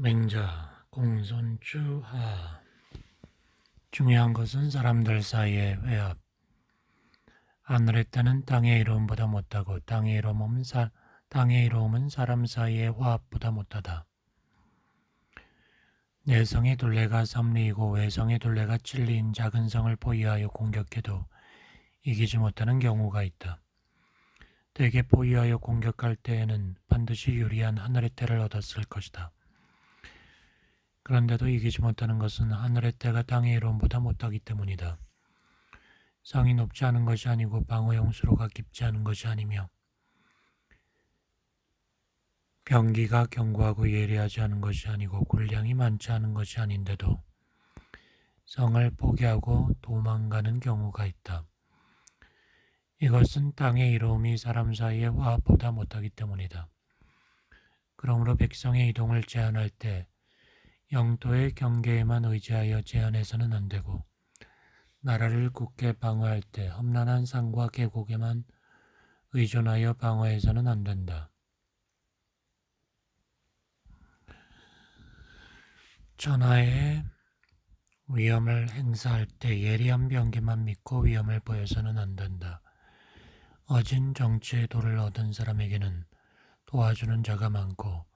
맹자, 공손주 하. 중요한 것은 사람들 사이의 회합. 하늘의 때는 땅의 이로움보다 못하고 땅의 이로움은 사, 땅의 이로움은 사람 사이의 화합보다 못하다. 내성의 둘레가 삼리이고 외성의 둘레가 칠리인 작은 성을 포위하여 공격해도 이기지 못하는 경우가 있다. 대개 포위하여 공격할 때에는 반드시 유리한 하늘의 때를 얻었을 것이다. 그런데도 이기지 못하는 것은 하늘의 때가 땅의 이론보다 못하기 때문이다. 성이 높지 않은 것이 아니고 방어용 수로가 깊지 않은 것이 아니며 병기가 견고하고 예리하지 않은 것이 아니고 군량이 많지 않은 것이 아닌데도 성을 포기하고 도망가는 경우가 있다. 이것은 땅의 이로움이 사람 사이의 화합보다 못하기 때문이다. 그러므로 백성의 이동을 제한할 때 영토의 경계에만 의지하여 제한해서는 안 되고 나라를 굳게 방어할 때 험난한 산과 계곡에만 의존하여 방어해서는 안 된다. 전하의 위험을 행사할 때 예리한 병기만 믿고 위험을 보여서는 안 된다. 어진 정치의 도를 얻은 사람에게는 도와주는 자가 많고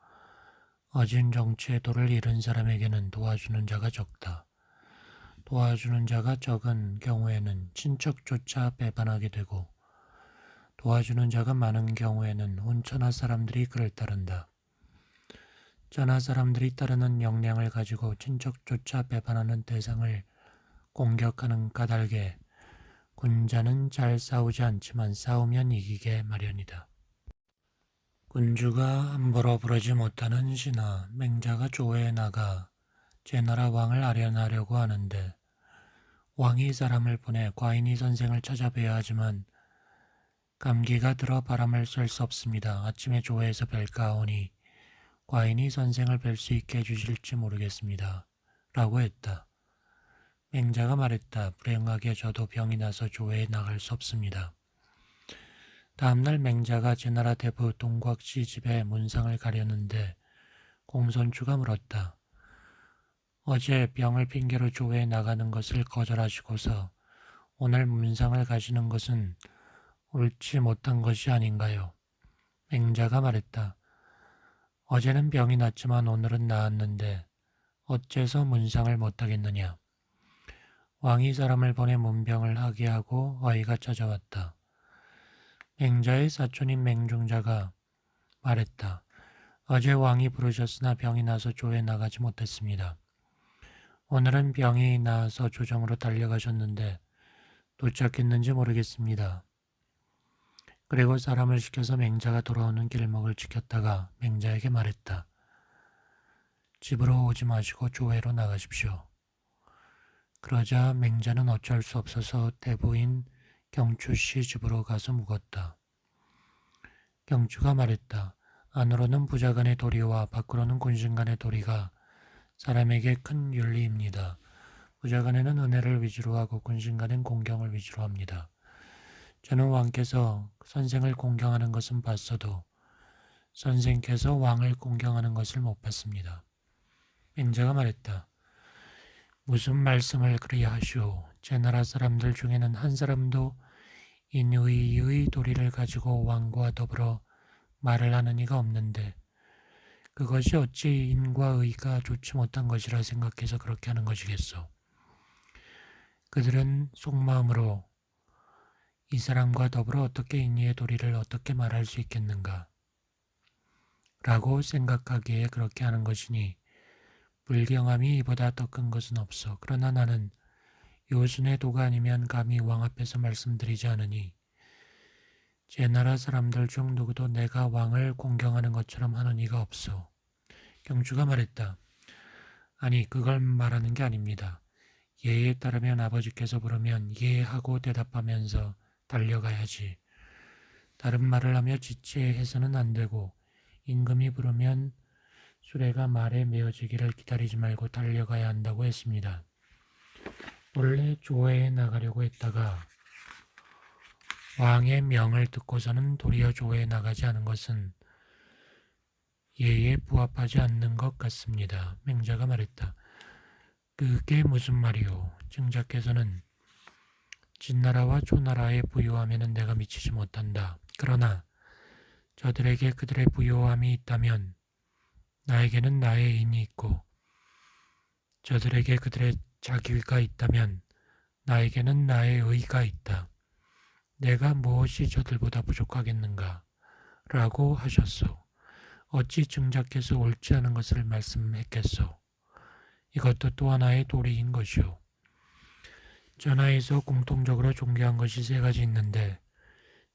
어진 정치의 도를 잃은 사람에게는 도와주는 자가 적다. 도와주는 자가 적은 경우에는 친척조차 배반하게 되고 도와주는 자가 많은 경우에는 온천하 사람들이 그를 따른다. 전하 사람들이 따르는 역량을 가지고 친척조차 배반하는 대상을 공격하는 까닭에 군자는 잘 싸우지 않지만 싸우면 이기게 마련이다. 군주가 함부로 부르지 못하는 신하 맹자가 조회에 나가 제 나라 왕을 아련하려고 하는데 왕이 사람을 보내 과인이 선생을 찾아뵈야 하지만 감기가 들어 바람을 쐴 수 없습니다. 아침에 조회에서 뵐까 하오니 과인이 선생을 뵐 수 있게 해주실지 모르겠습니다. 라고 했다. 맹자가 말했다. 불행하게 저도 병이 나서 조회에 나갈 수 없습니다. 다음날 맹자가 제나라 대부 동곽씨 집에 문상을 가려는데 공손주가 물었다. 어제 병을 핑계로 조회에 나가는 것을 거절하시고서 오늘 문상을 가시는 것은 옳지 못한 것이 아닌가요? 맹자가 말했다. 어제는 병이 났지만 오늘은 나았는데 어째서 문상을 못하겠느냐? 왕이 사람을 보내 문병을 하게 하고 어이가 찾아왔다. 맹자의 사촌인 맹중자가 말했다. 어제 왕이 부르셨으나 병이 나서 조에 나가지 못했습니다. 오늘은 병이 나서 조정으로 달려가셨는데 도착했는지 모르겠습니다. 그리고 사람을 시켜서 맹자가 돌아오는 길목을 지켰다가 맹자에게 말했다. 집으로 오지 마시고 조회로 나가십시오. 그러자 맹자는 어쩔 수 없어서 대부인 경추 씨 집으로 가서 묵었다. 경추가 말했다. 안으로는 부자간의 도리와 밖으로는 군신간의 도리가 사람에게 큰 윤리입니다. 부자간에는 은혜를 위주로 하고 군신간엔 공경을 위주로 합니다. 저는 왕께서 선생을 공경하는 것은 봤어도 선생께서 왕을 공경하는 것을 못 봤습니다. 맹자가 말했다. 무슨 말씀을 그리 하시오. 제 나라 사람들 중에는 한 사람도 인의의 도리를 가지고 왕과 더불어 말을 하는 이가 없는데 그것이 어찌 인과 의가 좋지 못한 것이라 생각해서 그렇게 하는 것이겠소. 그들은 속마음으로 이 사람과 더불어 어떻게 인의의 도리를 어떻게 말할 수 있겠는가? 라고 생각하기에 그렇게 하는 것이니 불경함이 이보다 더 큰 것은 없어. 그러나 나는 요순의 도가 아니면 감히 왕 앞에서 말씀드리지 않으니 제 나라 사람들 중 누구도 내가 왕을 공경하는 것처럼 하는 이가 없어. 경주가 말했다. 아니 그걸 말하는 게 아닙니다. 예에 따르면 아버지께서 부르면 예하고 대답하면서 달려가야지. 다른 말을 하며 지체해서는 안 되고 임금이 부르면 수레가 말에 메어지기를 기다리지 말고 달려가야 한다고 했습니다. 원래 조회에 나가려고 했다가 왕의 명을 듣고서는 도리어 조회에 나가지 않은 것은 예에 부합하지 않는 것 같습니다. 맹자가 말했다. 그게 무슨 말이오? 증자께서는 진나라와 초나라의 부요함에는 내가 미치지 못한다. 그러나 저들에게 그들의 부요함이 있다면 나에게는 나의 인이 있고 저들에게 그들의 자기가 있다면 나에게는 나의 의가 있다. 내가 무엇이 저들보다 부족하겠는가? 라고 하셨소. 어찌 증자께서 옳지 않은 것을 말씀했겠소? 이것도 또 하나의 도리인 것이오. 전하에서 공통적으로 존경한 것이 세 가지 있는데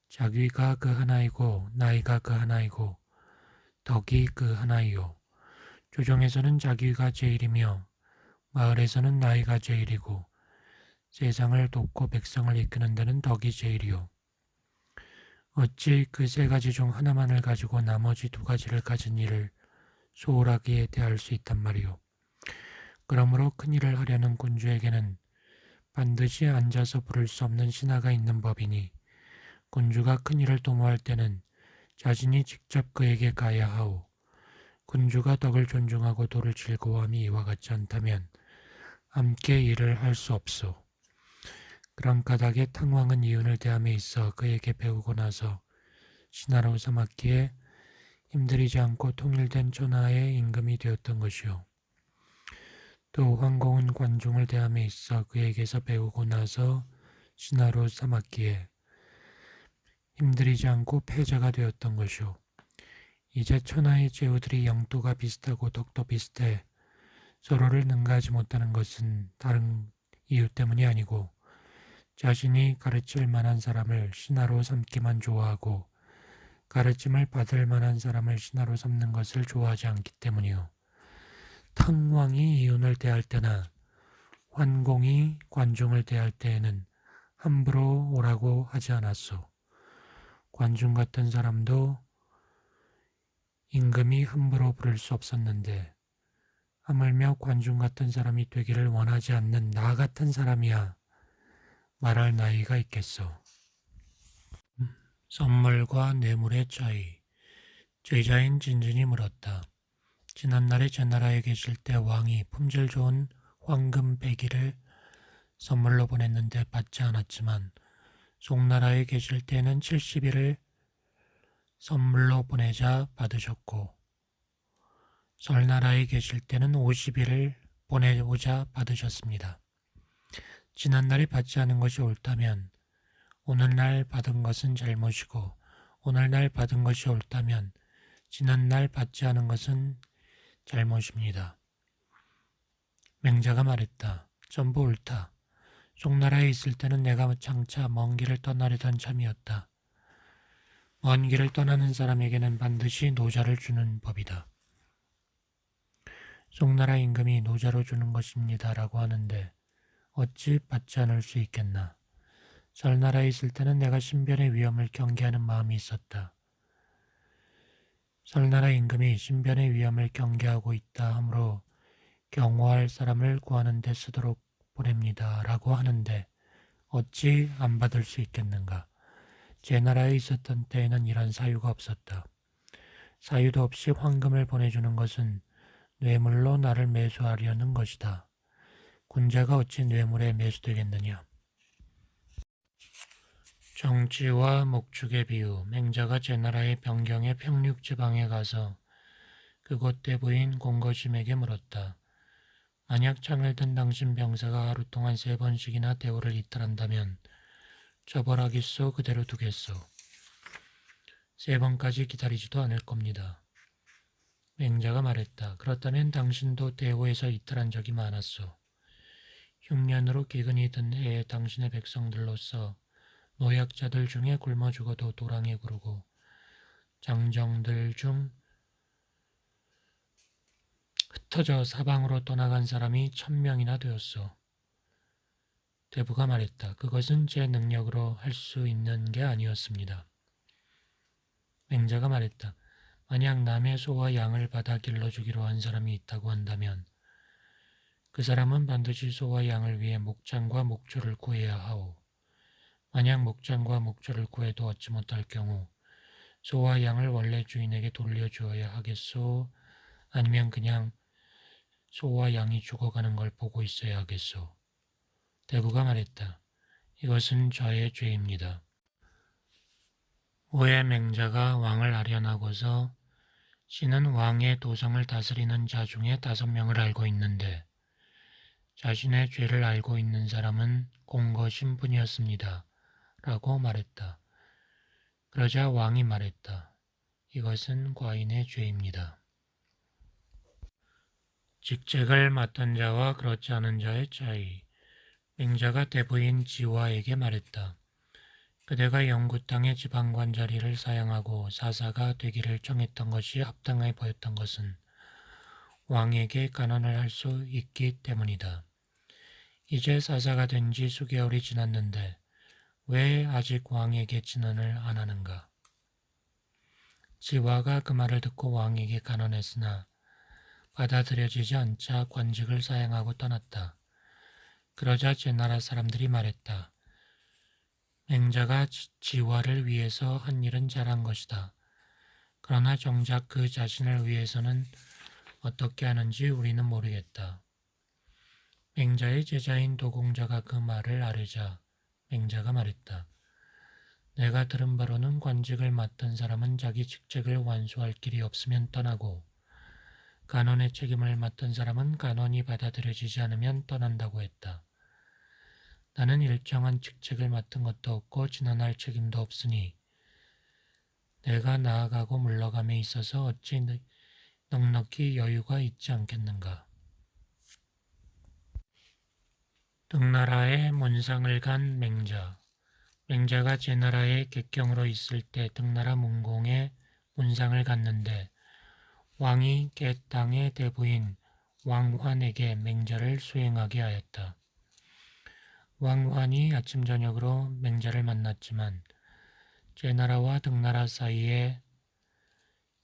자기가 그 하나이고 나이가 그 하나이고 덕이 그 하나이요. 조정에서는 자기가 제일이며 마을에서는 나이가 제일이고 세상을 돕고 백성을 이끄는 데는 덕이 제일이요. 어찌 그 세 가지 중 하나만을 가지고 나머지 두 가지를 가진 일을 소홀하게 대할 수 있단 말이오. 그러므로 큰 일을 하려는 군주에게는 반드시 앉아서 부를 수 없는 신하가 있는 법이니 군주가 큰 일을 도모할 때는 자신이 직접 그에게 가야 하오. 군주가 덕을 존중하고 도를 즐거워함이 이와 같지 않다면 함께 일을 할 수 없소. 그런 까닭에 탕왕은 이윤을 대함에 있어 그에게 배우고 나서 신하로 삼았기에 힘들이지 않고 통일된 천하의 임금이 되었던 것이요. 또 황공은 관중을 대함에 있어 그에게서 배우고 나서 신하로 삼았기에 힘들이지 않고 패자가 되었던 것이요. 이제 천하의 제후들이 영토가 비슷하고 덕도 비슷해 서로를 능가하지 못하는 것은 다른 이유 때문이 아니고 자신이 가르칠 만한 사람을 신하로 삼기만 좋아하고 가르침을 받을 만한 사람을 신하로 삼는 것을 좋아하지 않기 때문이요. 탕왕이 이윤을 대할 때나 환공이 관중을 대할 때에는 함부로 오라고 하지 않았소. 관중 같은 사람도 임금이 함부로 부를 수 없었는데 하물며 관중 같은 사람이 되기를 원하지 않는 나 같은 사람이야 말할 나이가 있겠소. 음, 선물과 뇌물의 차이. 제자인 진진이 물었다. 지난날에 제 나라에 계실 때 왕이 품질 좋은 황금 배기를 선물로 보냈는데 받지 않았지만 송나라에 계실 때는 70일을 선물로 보내자 받으셨고 설나라에 계실 때는 50일을 보내오자 받으셨습니다. 지난날에 받지 않은 것이 옳다면 오늘날 받은 것은 잘못이고 오늘날 받은 것이 옳다면 지난날 받지 않은 것은 잘못입니다. 맹자가 말했다. 전부 옳다. 송나라에 있을 때는 내가 장차 먼 길을 떠나려던 참이었다. 먼 길을 떠나는 사람에게는 반드시 노자를 주는 법이다. 송나라 임금이 노자로 주는 것입니다 라고 하는데 어찌 받지 않을 수 있겠나. 설나라에 있을 때는 내가 신변의 위험을 경계하는 마음이 있었다. 설나라 임금이 신변의 위험을 경계하고 있다 하므로 경호할 사람을 구하는 데 쓰도록 보냅니다. 라고 하는데 어찌 안 받을 수 있겠는가. 제 나라에 있었던 때에는 이런 사유가 없었다. 사유도 없이 황금을 보내주는 것은 뇌물로 나를 매수하려는 것이다. 군자가 어찌 뇌물에 매수되겠느냐. 정치와 목축의 비유, 맹자가 제 나라의 변경의 평륙 지방에 가서 그곳 대부인 공거심에게 물었다. 만약 창을 든 당신 병사가 하루 동안 세 번씩이나 대우를 이탈한다면 처벌하겠소 그대로 두겠소. 세 번까지 기다리지도 않을 겁니다. 맹자가 말했다. 그렇다면 당신도 대우에서 이탈한 적이 많았소. 흉년으로 기근이 든 해에 당신의 백성들로서 노약자들 중에 굶어 죽어도 도랑에 구르고 장정들 중 흩어져 사방으로 떠나간 사람이 천명이나 되었소. 대부가 말했다. 그것은 제 능력으로 할 수 있는 게 아니었습니다. 맹자가 말했다. 만약 남의 소와 양을 받아 길러주기로 한 사람이 있다고 한다면 그 사람은 반드시 소와 양을 위해 목장과 목조를 구해야 하오. 만약 목장과 목조를 구해도 얻지 못할 경우 소와 양을 원래 주인에게 돌려주어야 하겠소? 아니면 그냥 소와 양이 죽어가는 걸 보고 있어야 하겠소? 대구가 말했다. 이것은 저의 죄입니다. 왜 맹자가 왕을 아련하고서 신은 왕의 도성을 다스리는 자 중에 다섯 명을 알고 있는데 자신의 죄를 알고 있는 사람은 공거 신분이었습니다. 라고 말했다. 그러자 왕이 말했다. 이것은 과인의 죄입니다. 직책을 맡은 자와 그렇지 않은 자의 차이. 맹자가 대부인 지화에게 말했다. 그대가 영구 땅의 지방관 자리를 사양하고 사사가 되기를 정했던 것이 합당해 보였던 것은 왕에게 간언을 할 수 있기 때문이다. 이제 사사가 된 지 수개월이 지났는데 왜 아직 왕에게 진언을 안 하는가? 지화가 그 말을 듣고 왕에게 간언했으나 받아들여지지 않자 관직을 사양하고 떠났다. 그러자 제 나라 사람들이 말했다. 맹자가 지화를 위해서 한 일은 잘한 것이다. 그러나 정작 그 자신을 위해서는 어떻게 하는지 우리는 모르겠다. 맹자의 제자인 도공자가 그 말을 아뢰자 맹자가 말했다. 내가 들은 바로는 관직을 맡은 사람은 자기 직책을 완수할 길이 없으면 떠나고 간원의 책임을 맡은 사람은 간원이 받아들여지지 않으면 떠난다고 했다. 나는 일정한 직책을 맡은 것도 없고 진언할 책임도 없으니 내가 나아가고 물러감에 있어서 어찌 넉넉히 여유가 있지 않겠는가. 등나라에 문상을 간 맹자. 맹자가 제나라의 객경으로 있을 때 등나라 문공에 문상을 갔는데 왕이 개 땅의 대부인 왕환에게 맹자를 수행하게 하였다. 왕환이 아침 저녁으로 맹자를 만났지만 제나라와 등나라 사이에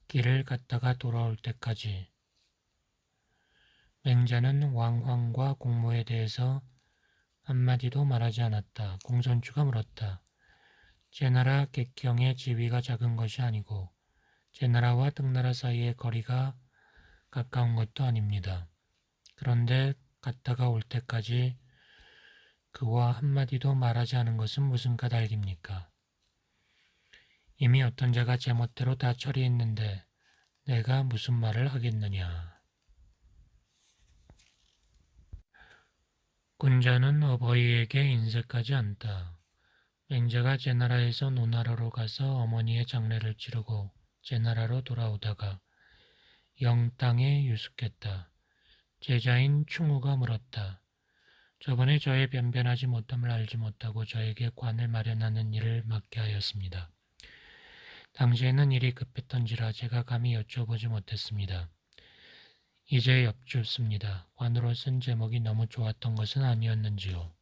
길을 갔다가 돌아올 때까지 맹자는 왕환과 공모에 대해서 한마디도 말하지 않았다. 공손주가 물었다. 제나라 객경의 지위가 작은 것이 아니고 제나라와 등나라 사이의 거리가 가까운 것도 아닙니다. 그런데 갔다가 올 때까지 그와 한마디도 말하지 않은 것은 무슨 까닭입니까? 이미 어떤 자가 제멋대로 다 처리했는데 내가 무슨 말을 하겠느냐. 군자는 어버이에게 인색하지 않다. 맹자가 제 나라에서 노나라로 가서 어머니의 장례를 치르고 제 나라로 돌아오다가 영 땅에 유숙했다. 제자인 충우가 물었다. 저번에 저의 변변하지 못함을 알지 못하고 저에게 관을 마련하는 일을 맡게 하였습니다. 당시에는 일이 급했던지라 제가 감히 여쭤보지 못했습니다. 이제 엽줍습니다. 관으로 쓴 제목이 너무 좋았던 것은 아니었는지요.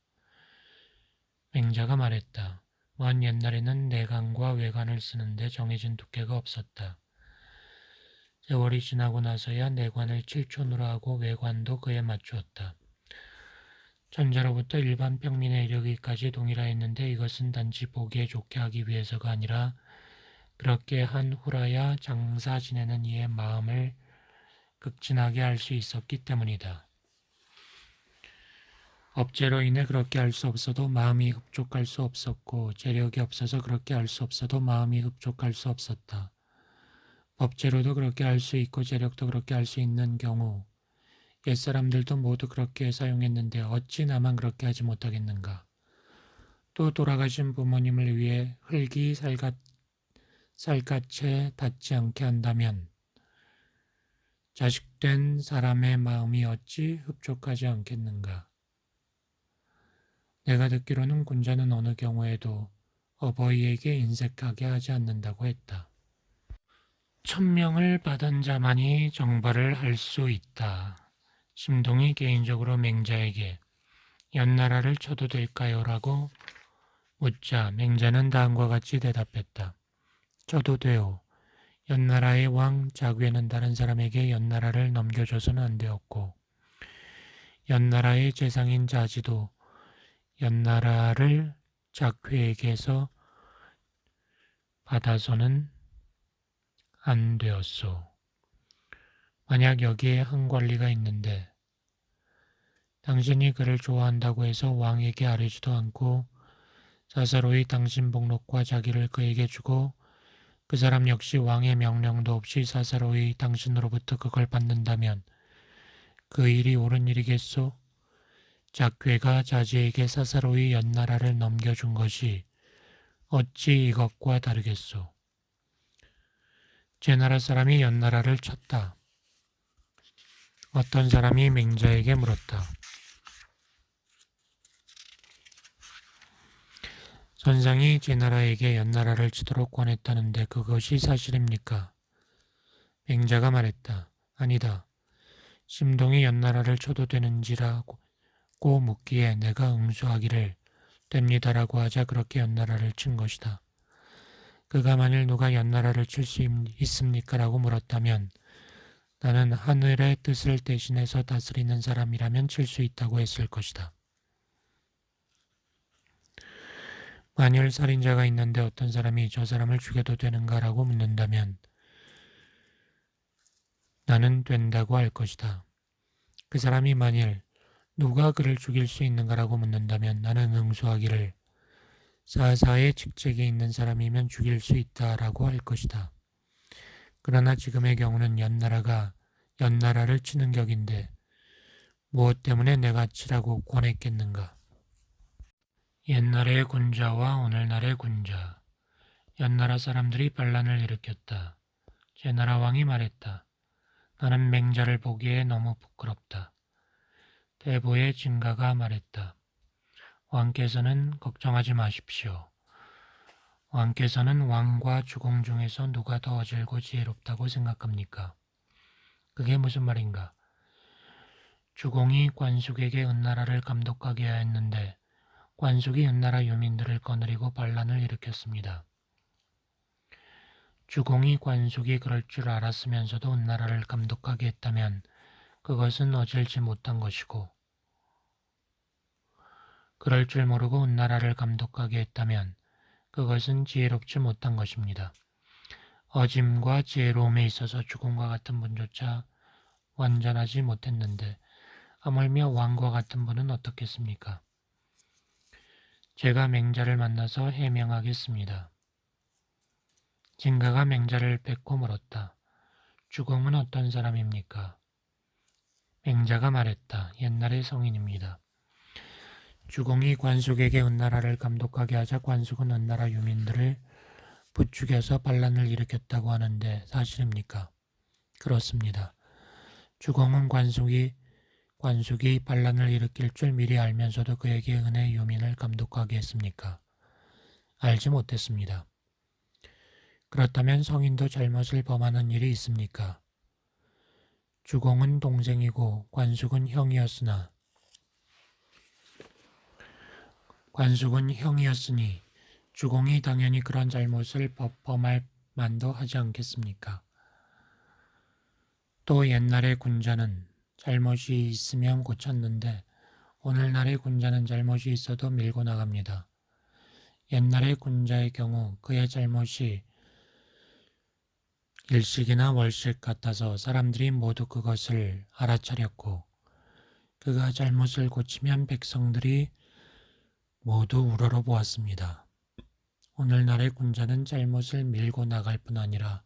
맹자가 말했다. 먼 옛날에는 내관과 외관을 쓰는데 정해진 두께가 없었다. 세월이 지나고 나서야 내관을 칠촌으로 하고 외관도 그에 맞추었다. 전자로부터 일반 평민에 이르기까지 동일하였는데 이것은 단지 보기에 좋게 하기 위해서가 아니라 그렇게 한 후라야 장사 지내는 이의 마음을 극진하게 할 수 있었기 때문이다. 업체로 인해 그렇게 할 수 없어도 마음이 흡족할 수 없었고 재력이 없어서 그렇게 할 수 없어도 마음이 흡족할 수 없었다. 법제로도 그렇게 할 수 있고 재력도 그렇게 할 수 있는 경우 옛사람들도 모두 그렇게 사용했는데 어찌 나만 그렇게 하지 못하겠는가. 또 돌아가신 부모님을 위해 흙이 살갗, 살갗에 닿지 않게 한다면 자식된 사람의 마음이 어찌 흡족하지 않겠는가. 내가 듣기로는 군자는 어느 경우에도 어버이에게 인색하게 하지 않는다고 했다. 천명을 받은 자만이 정발을 할 수 있다. 심동이 개인적으로 맹자에게 연나라를 쳐도 될까요? 라고 묻자 맹자는 다음과 같이 대답했다. 쳐도 돼요. 연나라의 왕 자귀에는 다른 사람에게 연나라를 넘겨줘서는 안 되었고 연나라의 재상인 자지도 연나라를 자귀에게서 받아서는 안 되었소. 만약 여기에 한 관리가 있는데 당신이 그를 좋아한다고 해서 왕에게 아뢰지도 않고 사사로이 당신 목록과 자기를 그에게 주고 그 사람 역시 왕의 명령도 없이 사사로이 당신으로부터 그걸 받는다면 그 일이 옳은 일이겠소? 작괴가 자지에게 사사로이 연나라를 넘겨준 것이 어찌 이것과 다르겠소? 제 나라 사람이 연나라를 쳤다. 어떤 사람이 맹자에게 물었다. 선상이 제 나라에게 연나라를 치도록 권했다는데 그것이 사실입니까? 맹자가 말했다. 아니다. 심동이 연나라를 쳐도 되는지라고 묻기에 내가 응수하기를 됩니다라고 하자 그렇게 연나라를 친 것이다. 그가 만일 누가 연나라를 칠 수 있습니까? 라고 물었다면 나는 하늘의 뜻을 대신해서 다스리는 사람이라면 칠 수 있다고 했을 것이다. 만일 살인자가 있는데 어떤 사람이 저 사람을 죽여도 되는가라고 묻는다면 나는 된다고 할 것이다. 그 사람이 만일 누가 그를 죽일 수 있는가라고 묻는다면 나는 응수하기를 사사의 직책에 있는 사람이면 죽일 수 있다라고 할 것이다. 그러나 지금의 경우는 연나라가 연나라를 치는 격인데 무엇 때문에 내가 치라고 권했겠는가? 옛날의 군자와 오늘날의 군자. 연나라 사람들이 반란을 일으켰다. 제 나라 왕이 말했다. 나는 맹자를 보기에 너무 부끄럽다. 대보의 진가가 말했다. 왕께서는 걱정하지 마십시오. 왕께서는 왕과 주공 중에서 누가 더 어질고 지혜롭다고 생각합니까? 그게 무슨 말인가? 주공이 관숙에게 은나라를 감독하게 하였는데 관숙이 은나라 유민들을 거느리고 반란을 일으켰습니다. 주공이 관숙이 그럴 줄 알았으면서도 은나라를 감독하게 했다면 그것은 어질지 못한 것이고 그럴 줄 모르고 은나라를 감독하게 했다면 그것은 지혜롭지 못한 것입니다. 어짐과 지혜로움에 있어서 주공과 같은 분조차 완전하지 못했는데 하물며 왕과 같은 분은 어떻겠습니까? 제가 맹자를 만나서 해명하겠습니다. 진가가 맹자를 뵙고 물었다. 주공은 어떤 사람입니까? 맹자가 말했다. 옛날의 성인입니다. 주공이 관숙에게 은나라를 감독하게 하자 관숙은 은나라 유민들을 부추겨서 반란을 일으켰다고 하는데 사실입니까? 그렇습니다. 주공은 관숙이 관숙이 반란을 일으킬 줄 미리 알면서도 그에게 은혜 유민을 감독하게 했습니까? 알지 못했습니다. 그렇다면 성인도 잘못을 범하는 일이 있습니까? 주공은 동생이고 관숙은 형이었으나 관숙은 형이었으니 주공이 당연히 그런 잘못을 범할 만도 하지 않겠습니까? 또 옛날의 군자는 잘못이 있으면 고쳤는데 오늘날의 군자는 잘못이 있어도 밀고 나갑니다. 옛날의 군자의 경우 그의 잘못이 일식이나 월식 같아서 사람들이 모두 그것을 알아차렸고 그가 잘못을 고치면 백성들이 모두 우러러 보았습니다. 오늘날의 군자는 잘못을 밀고 나갈 뿐 아니라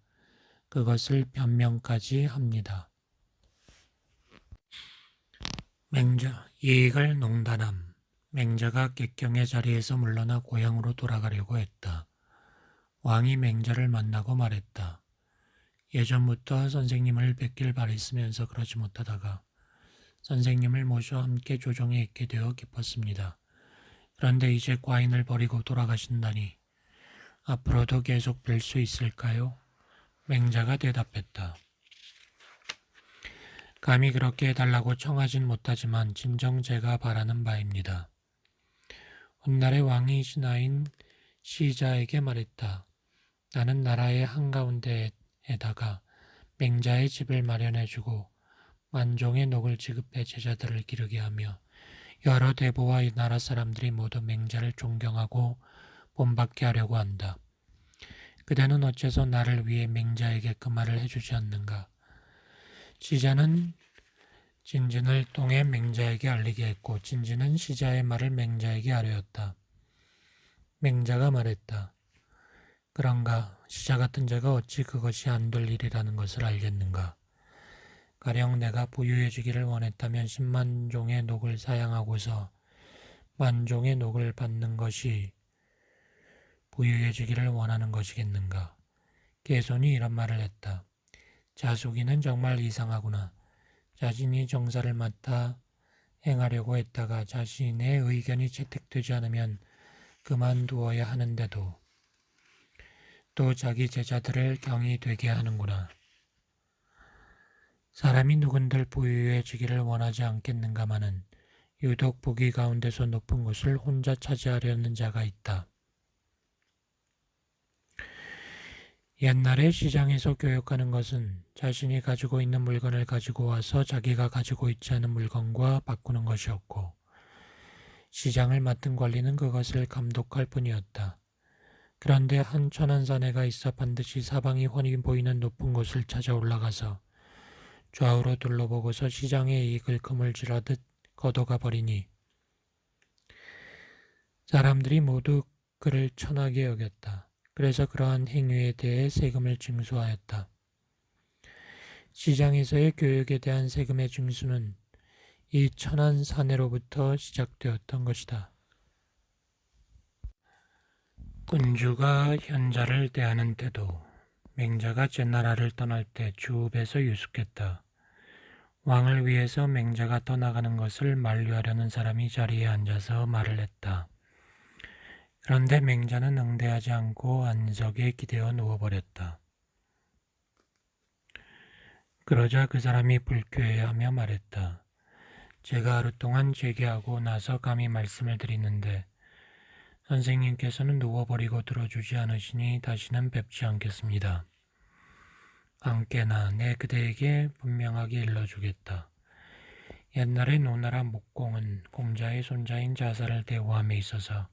그것을 변명까지 합니다. 맹자 이익을 농단함 맹자가 객경의 자리에서 물러나 고향으로 돌아가려고 했다. 왕이 맹자를 만나고 말했다. 예전부터 선생님을 뵙길 바랬으면서 그러지 못하다가 선생님을 모셔 함께 조정에 있게 되어 기뻤습니다. 그런데 이제 과인을 버리고 돌아가신다니 앞으로도 계속 뵐 수 있을까요? 맹자가 대답했다. 감히 그렇게 해달라고 청하진 못하지만 진정 제가 바라는 바입니다. 훗날의 왕이 신하인 시자에게 말했다. 나는 나라의 한가운데에다가 맹자의 집을 마련해주고 만종의 녹을 지급해 제자들을 기르게 하며 여러 대보와 나라 사람들이 모두 맹자를 존경하고 본받게 하려고 한다. 그대는 어째서 나를 위해 맹자에게 그 말을 해주지 않는가? 시자는 진진을 통해 맹자에게 알리게 했고 진진은 시자의 말을 맹자에게 아뢰었다. 맹자가 말했다. 그런가 시자 같은 자가 어찌 그것이 안 될 일이라는 것을 알겠는가? 가령 내가 부유해지기를 원했다면 10만 종의 녹을 사양하고서 만 종의 녹을 받는 것이 부유해지기를 원하는 것이겠는가? 개손이 이런 말을 했다. 자숙이는 정말 이상하구나. 자신이 정사를 맡아 행하려고 했다가 자신의 의견이 채택되지 않으면 그만두어야 하는데도 또 자기 제자들을 경이 되게 하는구나. 사람이 누군들 부유해지기를 원하지 않겠는가마는 유독 부귀 가운데서 높은 곳을 혼자 차지하려는 자가 있다. 옛날에 시장에서 교육하는 것은 자신이 가지고 있는 물건을 가지고 와서 자기가 가지고 있지 않은 물건과 바꾸는 것이었고, 시장을 맡은 관리는 그것을 감독할 뿐이었다. 그런데 한 천한 사내가 있어 반드시 사방이 훤히 보이는 높은 곳을 찾아 올라가서 좌우로 둘러보고서 시장의 이익을 그물질하듯 걷어가 버리니 사람들이 모두 그를 천하게 여겼다. 그래서 그러한 행위에 대해 세금을 징수하였다. 시장에서의 교육에 대한 세금의 징수는 이 천한 사내로부터 시작되었던 것이다. 군주가 현자를 대하는 때도 맹자가 제 나라를 떠날 때 주읍에서 유숙했다. 왕을 위해서 맹자가 떠나가는 것을 만류하려는 사람이 자리에 앉아서 말을 했다. 그런데 맹자는 응대하지 않고 안석에 기대어 누워버렸다. 그러자 그 사람이 불쾌해하며 말했다. 제가 하루 동안 재개하고 나서 감히 말씀을 드리는데 선생님께서는 누워버리고 들어주지 않으시니 다시는 뵙지 않겠습니다. 안깨나 내 그대에게 분명하게 일러주겠다. 옛날에 노나라 목공은 공자의 손자인 자사를 대우함에 있어서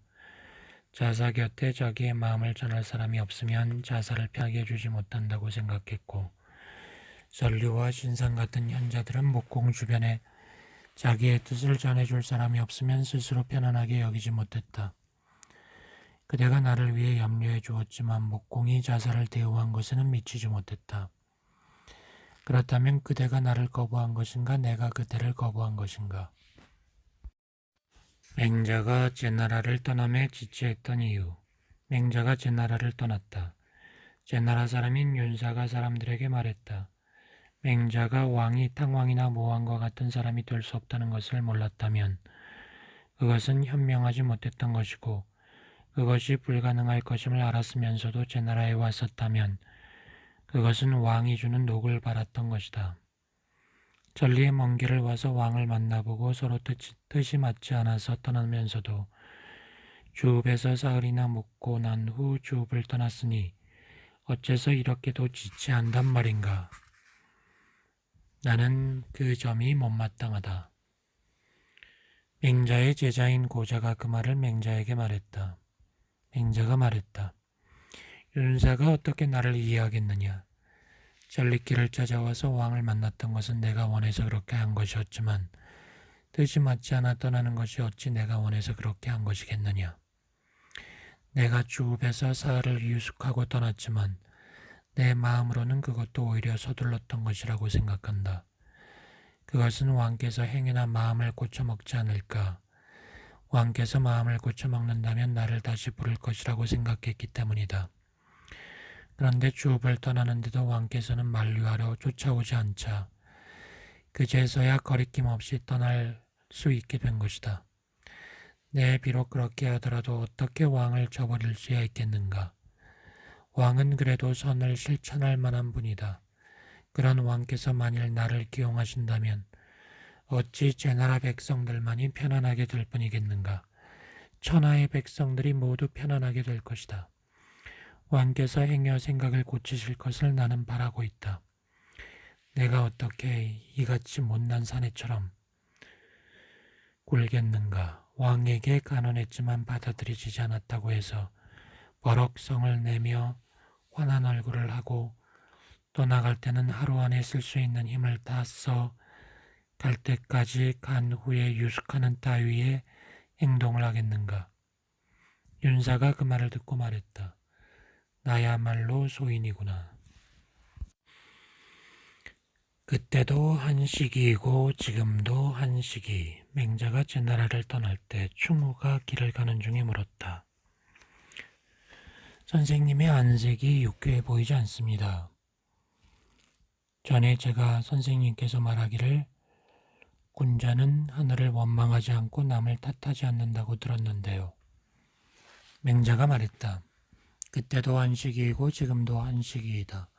자사 곁에 자기의 마음을 전할 사람이 없으면 자사를 편하게 해주지 못한다고 생각했고 전류와 신상 같은 현자들은 목공 주변에 자기의 뜻을 전해줄 사람이 없으면 스스로 편안하게 여기지 못했다. 그대가 나를 위해 염려해 주었지만 목공이 자사를 대우한 것에는 미치지 못했다. 그렇다면 그대가 나를 거부한 것인가 내가 그대를 거부한 것인가? 맹자가 제 나라를 떠남에 지체했던 이유 맹자가 제 나라를 떠났다. 제 나라 사람인 윤사가 사람들에게 말했다. 맹자가 왕이 탕왕이나 모왕과 같은 사람이 될 수 없다는 것을 몰랐다면 그것은 현명하지 못했던 것이고 그것이 불가능할 것임을 알았으면서도 제 나라에 왔었다면 그것은 왕이 주는 녹을 받았던 것이다. 전리의 먼 길을 와서 왕을 만나보고 서로 뜻이 맞지 않아서 떠나면서도 주읍에서 사흘이나 묵고 난 후 주읍을 떠났으니 어째서 이렇게도 지체한단 말인가. 나는 그 점이 못마땅하다. 맹자의 제자인 고자가 그 말을 맹자에게 말했다. 맹자가 말했다. 윤사가 어떻게 나를 이해하겠느냐. 전리길을 찾아와서 왕을 만났던 것은 내가 원해서 그렇게 한 것이었지만 뜻이 맞지 않아 떠나는 것이 어찌 내가 원해서 그렇게 한 것이겠느냐. 내가 주읍에서 사흘을 유숙하고 떠났지만 내 마음으로는 그것도 오히려 서둘렀던 것이라고 생각한다. 그것은 왕께서 행여나 마음을 고쳐먹지 않을까. 왕께서 마음을 고쳐먹는다면 나를 다시 부를 것이라고 생각했기 때문이다. 그런데 주읍을 떠나는데도 왕께서는 만류하러 쫓아오지 않자 그제서야 거리낌 없이 떠날 수 있게 된 것이다. 내 비록 그렇게 하더라도 어떻게 왕을 저버릴 수야 있겠는가? 왕은 그래도 선을 실천할 만한 분이다. 그런 왕께서 만일 나를 기용하신다면 어찌 제 나라 백성들만이 편안하게 될 뿐이겠는가? 천하의 백성들이 모두 편안하게 될 것이다. 왕께서 행여 생각을 고치실 것을 나는 바라고 있다. 내가 어떻게 이같이 못난 사내처럼 굴겠는가? 왕에게 간언했지만 받아들이지 않았다고 해서 버럭성을 내며 환한 얼굴을 하고 떠나갈 때는 하루 안에 쓸 수 있는 힘을 다 써 갈 때까지 간 후에 유숙하는 따위의 행동을 하겠는가. 윤사가 그 말을 듣고 말했다. 나야말로 소인이구나. 그때도 한 시기이고 지금도 한 시기. 맹자가 제 나라를 떠날 때 충우가 길을 가는 중에 물었다. 선생님의 안색이 유쾌해 보이지 않습니다. 전에 제가 선생님께서 말하기를 군자는 하늘을 원망하지 않고 남을 탓하지 않는다고 들었는데요. 맹자가 말했다. 그때도 한시기이고 지금도 한시기이다.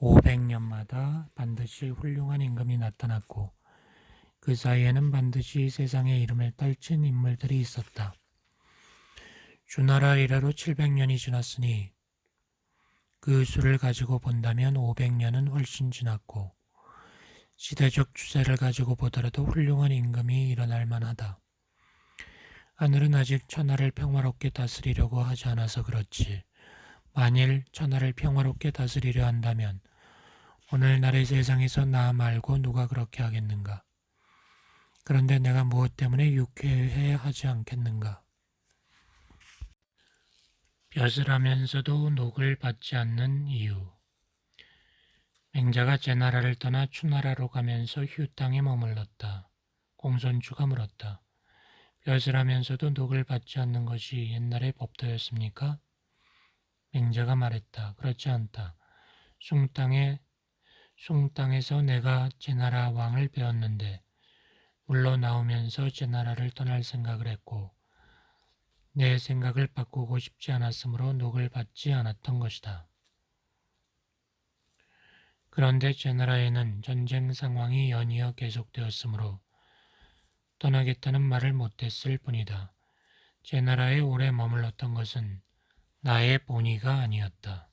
500년마다 반드시 훌륭한 임금이 나타났고 그 사이에는 반드시 세상의 이름을 떨친 인물들이 있었다. 주나라 이래로 700년이 지났으니 그 수를 가지고 본다면 500년은 훨씬 지났고 시대적 추세를 가지고 보더라도 훌륭한 임금이 일어날 만하다. 하늘은 아직 천하를 평화롭게 다스리려고 하지 않아서 그렇지. 만일 천하를 평화롭게 다스리려 한다면 오늘날의 세상에서 나 말고 누가 그렇게 하겠는가? 그런데 내가 무엇 때문에 유쾌해 하지 않겠는가? 벼슬 하면서도 녹을 받지 않는 이유. 맹자가 제 나라를 떠나 추나라로 가면서 휴 땅에 머물렀다. 공손주가 물었다. 벼슬 하면서도 녹을 받지 않는 것이 옛날의 법도였습니까? 맹자가 말했다. 그렇지 않다. 숭땅에 숭땅에서 내가 제 나라 왕을 배웠는데 물러 나오면서 제 나라를 떠날 생각을 했고 내 생각을 바꾸고 싶지 않았으므로 녹을 받지 않았던 것이다. 그런데 제 나라에는 전쟁 상황이 연이어 계속되었으므로 떠나겠다는 말을 못했을 뿐이다. 제 나라에 오래 머물렀던 것은 나의 본의가 아니었다.